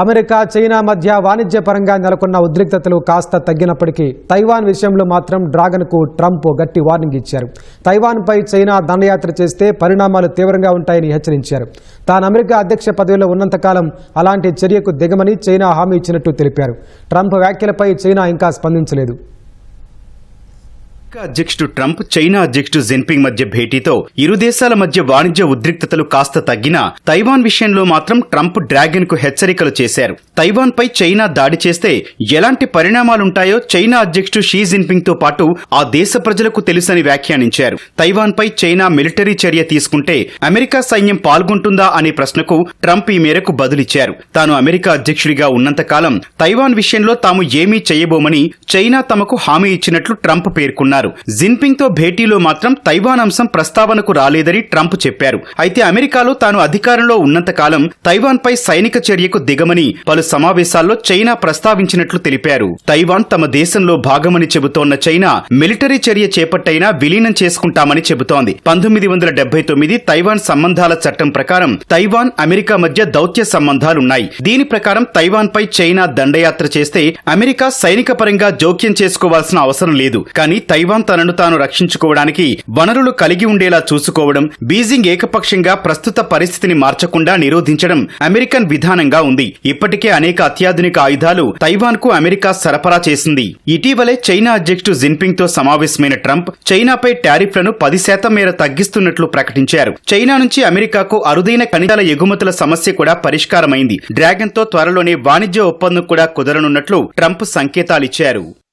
America China మధ్య వాణిజ్యపరంగా నెలకొన్న ఉద్రిక్తతలు కాస్త తగ్గినప్పటికీ తైవాన్ విషయంలో మాత్రం డ్రాగన్కు ట్రంప్ గట్టి వార్నింగ్ ఇచ్చారు. తైవాన్పై చైనా దండయాత్ర చేస్తే పరిణామాలు తీవ్రంగా ఉంటాయని హెచ్చరించారు. తాను అమెరికా అధ్యక్ష పదవిలో ఉన్నంతకాలం అలాంటి చర్యకు దిగమని చైనా హామీ ఇచ్చినట్టు తెలిపారు. ట్రంప్ వ్యాఖ్యలపై చైనా ఇంకా స్పందించలేదు. అమెరికా అధ్యక్షుడు ట్రంప్ చైనా అధ్యక్షుడు జిన్పింగ్ మధ్య భేటీతో ఇరు దేశాల మధ్య వాణిజ్య ఉద్రిక్తతలు కాస్త తగ్గినా తైవాన్ విషయంలో మాత్రం ట్రంప్ డ్రాగన్కు హెచ్చరికలు చేశారు. తైవాన్ పై చైనా దాడి చేస్తే ఎలాంటి పరిణామాలుంటాయో చైనా అధ్యక్షుడు షీ జిన్పింగ్తో పాటు ఆ దేశ ప్రజలకు తెలుసని వ్యాఖ్యానించారు. తైవాన్ పై చైనా మిలిటరీ చర్య తీసుకుంటే అమెరికా సైన్యం పాల్గొంటుందా అనే ప్రశ్నకు ట్రంప్ ఈ మేరకు బదులిచ్చారు. తాను అమెరికా అధ్యక్షుడిగా ఉన్నంతకాలం తైవాన్ విషయంలో తాము ఏమీ చేయబోమని చైనా తమకు హామీ ఇచ్చినట్లు ట్రంప్ పేర్కొన్నారు. జిన్పింగ్తో భేటీలో మాత్రం తైవాన్ అంశం ప్రస్తావనకు రాలేదని ట్రంప్ చెప్పారు. అయితే అమెరికాలో తాను అధికారంలో ఉన్నంతకాలం తైవాన్ పై సైనిక చర్యకు దిగమని పలు సమావేశాల్లో చైనా ప్రస్తావించినట్లు తెలిపారు. తైవాన్ తమ దేశంలో భాగమని చెబుతోన్న చైనా మిలిటరీ చర్య చేపట్టైనా విలీనం చేసుకుంటామని చెబుతోంది. పంతొమ్మిది వందల డెబ్బై తొమ్మిది తైవాన్ సంబంధాల చట్టం ప్రకారం తైవాన్ అమెరికా మధ్య దౌత్య సంబంధాలున్నాయి. దీని ప్రకారం తైవాన్ పై చైనా దండయాత్ర చేస్తే అమెరికా సైనిక పరంగా జోక్యం చేసుకోవాల్సిన అవసరం లేదు. కానీ తైవాన్ తనను తాను రక్షించుకోవడానికి వనరులు కలిగి ఉండేలా చూసుకోవడం బీజింగ్ ఏకపక్షంగా ప్రస్తుత పరిస్థితిని మార్చకుండా నిరోధించడం అమెరికన్ విధానంగా ఉంది. ఇప్పటికే అనేక అత్యాధునిక ఆయుధాలు తైవాన్కు అమెరికా సరఫరా చేసింది. ఇటీవలే చైనా అధ్యక్షుడు జిన్పింగ్తో సమావేశమైన ట్రంప్ చైనాపై టారిఫ్లను పది శాతం మేర తగ్గిస్తున్నట్లు ప్రకటించారు. చైనా నుంచి అమెరికాకు అరుదైన ఖనిజాల ఎగుమతుల సమస్య కూడా పరిష్కారమైంది. డ్రాగన్తో త్వరలోనే వాణిజ్య ఒప్పందం కూడా కుదరనున్నట్లు ట్రంప్ సంకేతాలిచ్చారు.